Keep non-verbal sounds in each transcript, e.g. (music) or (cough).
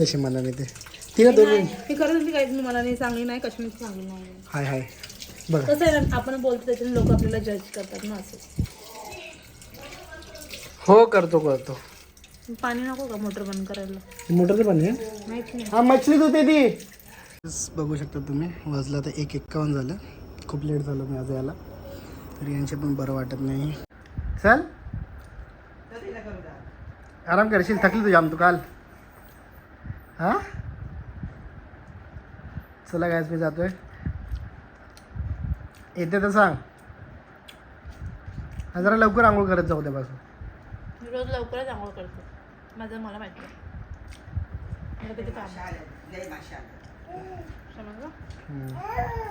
तशी मला नाही ते. तिला दोन मी खरंच मी काही मला नाही चांगली नाही कशी चांगली नाही. हाय हाय. बघा. कसं आहे ना आपण बोलतो त्याच्याने लोक आपल्याला जज करतात ना असं. हो करतो करतो. पाणी नको का मोटर बंद करायला? मोटरचं पाणी आहे? माहीत नाही. हा मछलीच होते ती. बघू शकता तुम्ही. वाजलं आता एक एक्कावन्न झालं. खूप लेट झालं मी आज यायला. तर यांचे पण बरं वाटत नाही. चल. आराम करशील थकली तुझ्या आम तू काल. हा? चला गायच मी जातोय. येते तर सांग. जरा लवकर आंघोळ करत जाऊ त्यापासून मी रोज लवकरच आंघोळ करते. माझं मला माहिती.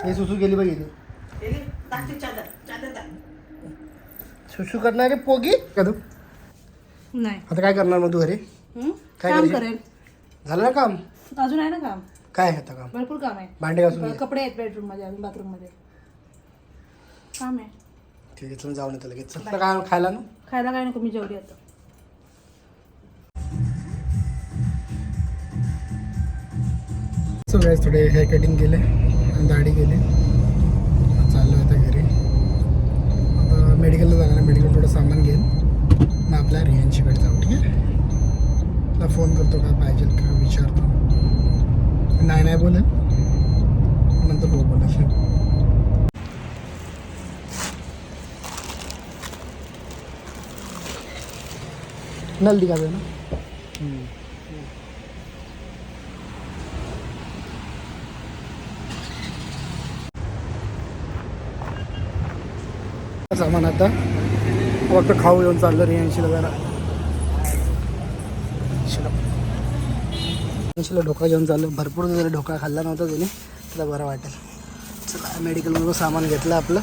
हे सुसू गेली बघ इथे. सुसू करणारे पोगी? का तू नाही. आता काय करणार मग तू घरी? हं? काय? करेल. झालं ना काम? अजून आहे ना काम? काय आहे आता काम? भरपूर काम आहे. भांडे घासून घे. कपडे आहेत बेडरूममध्ये अजून बाथरूममध्ये. काम आहे. ठीक आहे चल जाऊन येतो लगेच चल. काय खायला ना खायला काय नको मी जेवढी आता. सो गाईज थोडे हेअर कटिंग केले आणि दाढी केली चाललो आता घरी आता मेडिकलला जाणार आहे मेडिकल थोडं सामान घेईन मग आपल्या रियांशीकडे जाऊ ठीक आहे तुला फोन करतो काय पाहिजे का? विचारतो. नाही नाही बोलेल नंतर हो बोलेल नल दिखा दे ना सामान आता. फक्त खाऊ येऊन चाललं रियांशीला जरा. रियांशीला ढोका घेऊन चाललो. भरपूर जरा ढोका खाल्ला नव्हता त्याने. त्याला बरं वाटेल. चला मेडिकलमधून सामान घेतलं आपलं.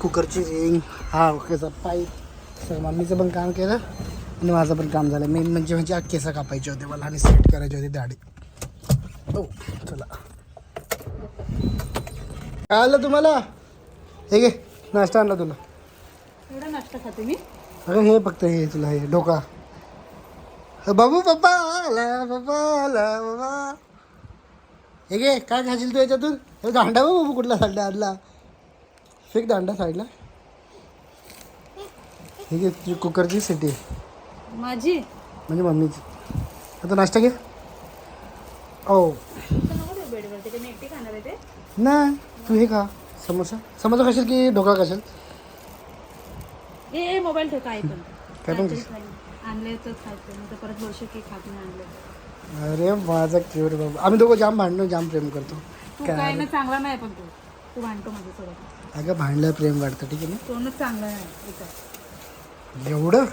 कुकरची रिंग हा ओकेचा पाईप सगळं मम्मीचं पण काम केलं आणि माझं पण काम झालं. मेन म्हणजे म्हणजे केस कापायचे होते. मला आणि सेट करायची होती दाढी. हो चला. काय आलं तुम्हाला? हे घे. नाश्ता आणला तुला. नाश्ता खाते मी. अगं हे फक्त हे तुला हे डोका बाबू पप्पा आला पप्पा आला बाबा हे घे काय खाशील तू याच्यातून? हे दांडा बघ बाबू कुठला साईडला आणला. फेक दांडा साईडला. हे घे तुझी कुकरची सिटी माझी? म्हणजे मम्मीची. आता नाश्ता घे. ओ नाही तू हे खा समोसा. समोसा खाशील की ढोका खाशील? मोबाईल ठेव काय पण. काय पण. आणले तर खायचं नाही. तर परत वर्ष की खात नाही आणले. अरे माझा क्यूट बाबा. आम्ही दोघं जाम भांडणं जाम प्रेम करतो. तू काय ना चांगला नाही पण तू. तू भांडतो माझ्यासोबत अगं भांडलं प्रेम वाटतं ठीक आहे ना? तोंडच चांगला नाही इथं. एवढं?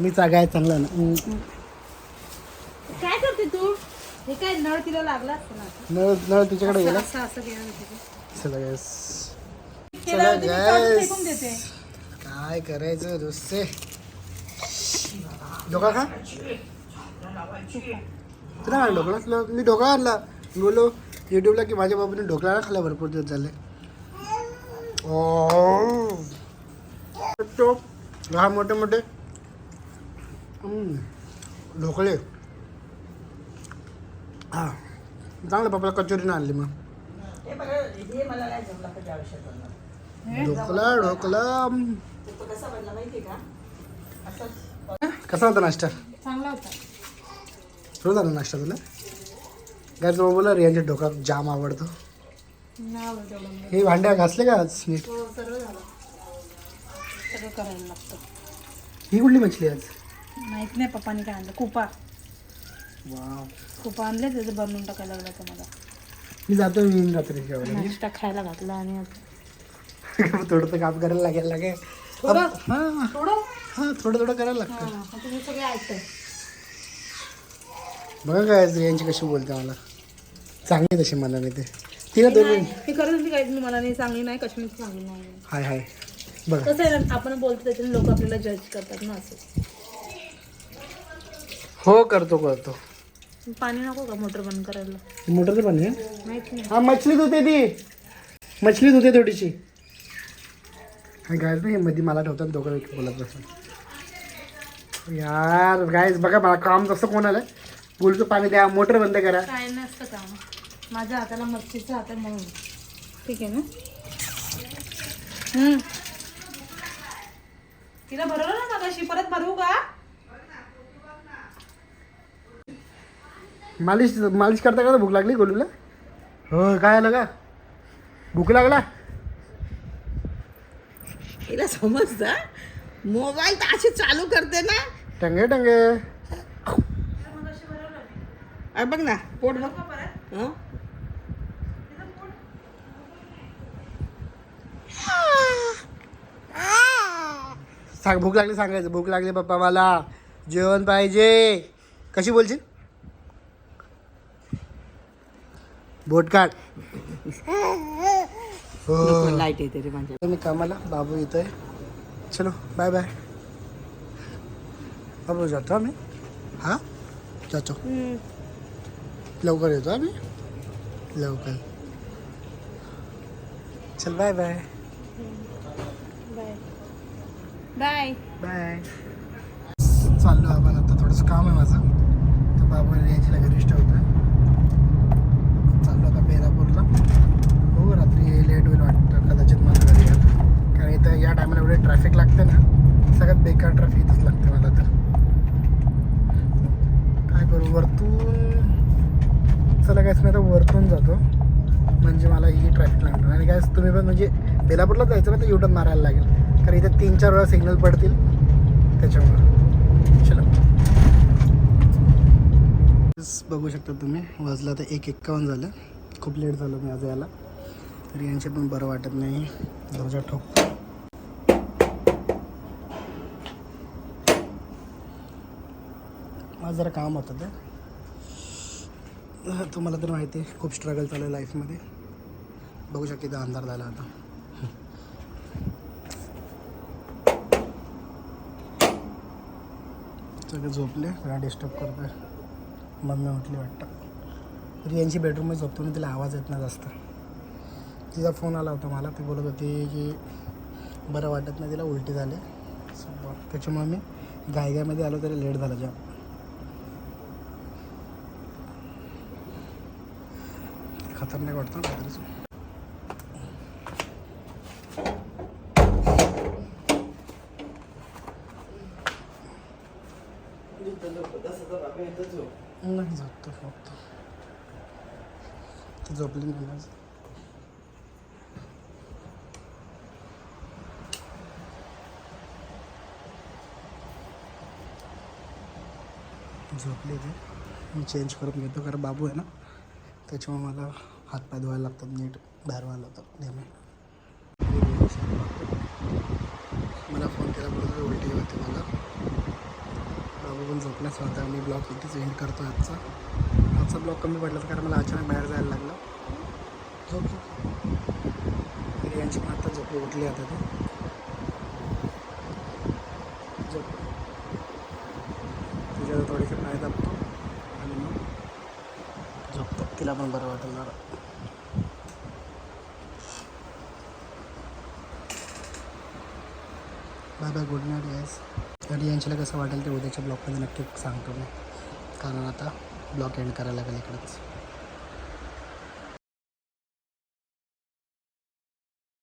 मी चागाय चांगला ना. हम्म. काय करते तू? हे काय नळ तिला लागला असतं ना? नळ नळ तिच्याकडे गेला? असं असं गेलं होतं चला गॅस ते. काढून फेकून देते. काय करायचं दोस्ते ढोका खा. तुला काय ढोकळा? खाल्ला? मी ढोकळा आणला. मी बोललो युट्यूबला की माझ्या बाबूने ढोकळा नाही खाल्ला भरपूर दिवस झाले. तो लहान मोठे मोठे. ढोकळे. हा. चांगलं पप्पाला कचोरीनं आणली मग. ढोकला ढोकला. कसा होता नाश्ता? चांगला होता. नाश्ता तुला? काय तुम्हाला बोला रियांचे ढोका जाम आवडतो. नाही आवडत एवढं मला. हे भांड्या घासले का आज नीट? तो सर्व झालं. सगळं करायला लागतं. ही कुठली मछली आज? माहीत नाही पप्पानी काय आणलं. कुपा. वा कुपा आणले त्याचं बनवून टाकायला लागलं तर मला. मी जातो मी रात्री जेवायला नाश्ता खायला घातला आणि आता- (laughs) थोडं काम करायला लागेल. लागे थोडं? हां. थोडं? हां थोडं थोडं करायला लागतं. हां तुम्ही सगळे ऐकताय बघा काय रियांची कशी बोलते मला. चांगली तशी मला नाही ते. तिला दोन मी खरंच मी काही मला नाही चांगली नाही कशी चांगली नाही? हाय हाय. बघा. कसं आहे ना आपण बोलतो त्याच्याने लोक आपल्याला जज करतात ना असं. हो करतो करतो. पाणी नको का मोटर बंद करायला? मोटरचं पाणी आहे. माहीत नाही. हा मछली धुते ती. मछली धुते थोडीशी. हा गायज नाही मध्ये मला ठेवतात दोघं बोलत बसून यार गायज बघा मला काम जसं कोण आलं बोलतो पाणी द्या मोटर बंद करा. काय नसतं काम. माझ्या हाताला मच्छीचं हात आहे म्हणून. ठीक आहे ना? हम्म. तिला भरवलं ना मगाशी परत भरवू का? मालिश मालिश करता करता भूक लागली गोलूला? हो काय आलं का? भूक लागला? तिला समजता? मोबाईल तर अशी चालू करते ना. टंगे टंगे. अरे बघ ना पोट बघ. हं? सांग भूक लागली सांगायचं. भूक लागली पप्पा मला. जेवण पाहिजे. कशी बोलशील? बोट काढ. लाइट येते रे माझ्या. मी कामाला बाबू येतोय चलो बाय बाय बाबू जातो आम्ही. हां? जातो. लवकर येतो आम्ही. लवकर. चल बाय बाय बाय बाय चाललो आपण आता थोडंसं काम आहे माझं. तर बाबा यायची घरीच ठेवतोय चाललो आता बेलापूरला. हो रात्री लेट होईल वाटतं कदाचित मला घरी यायला. कारण इथं या टायमाला एवढे ट्रॅफिक लागते ना सगळ्यात बेकार ट्रॅफिक इथंच लागते मला तर. करू वरतून चला कायच मी आता वरतून जातो. म्हणजे मला ही ट्रॅफिक लागणार. आणि काय तुम्ही पण म्हणजे बेलापूरला जायचं ना तर युटर्न मारायला लागेल. कारण इथे तीन चार वेळा सिग्नल पडतील. त्याच्यामुळं. चलो. बघू शकता तुम्ही वाजला तर एक एक्कावन्न झालं. खूप लेट झालं मी आज यायला. तरी यांचे पण बरं वाटत नाही. दर्जा ठोक. आज जरा काम होतं ते. (laughs) तुम्हाला तर माहिती आहे खूप स्ट्रगल चालू आहे लाईफमध्ये बघू शकते अंधार झाला आता. (laughs) सगळे झोपले सगळा डिस्टर्ब करतोय. मम्मी उठली वाटतं. रियांची बेडरूममध्ये झोपतो ना तिला आवाज येत नाही जास्त. तिचा फोन आला होता मला ती बोलत होती की बरं वाटत नाही तिला उलटी झाले. त्याच्यामुळे मी गायगायमध्ये आलो तरी लेट झाला जाम खतरनाक वाटतं ना नाही झोपतो फक्त झोपली नाही आज. झोपली ते मी चेंज करून घेतो कारण बाबू आहे ना. त्याच्यामुळे मला हातपाय धुवायला लागतात नीट बाहेर व्हायला होतं नेहमी. मला फोन केला बरोबर उलटी होते मला? बाबू पण झोपल्याच होता मी ब्लॉग इथेच एंड करतो आजचा. आजचा ब्लॉग कमी पडला तर कारण मला अचानक बाहेर जायला लागलं. झोप झोप. यांची पण आता झोपली उठली आता ती झोप तिच्या थोडेसे पाय दाबतो आणि मग तिला पण बरं वाटेल जरा. बाय बाय गुड नाईट गॅस आणि यांच्याला कसं वाटेल ते उद्याच्या ब्लॉगमध्ये नक्की सांगतो मी. कारण आता ब्लॉग एंड करायला लागेल इकडंच.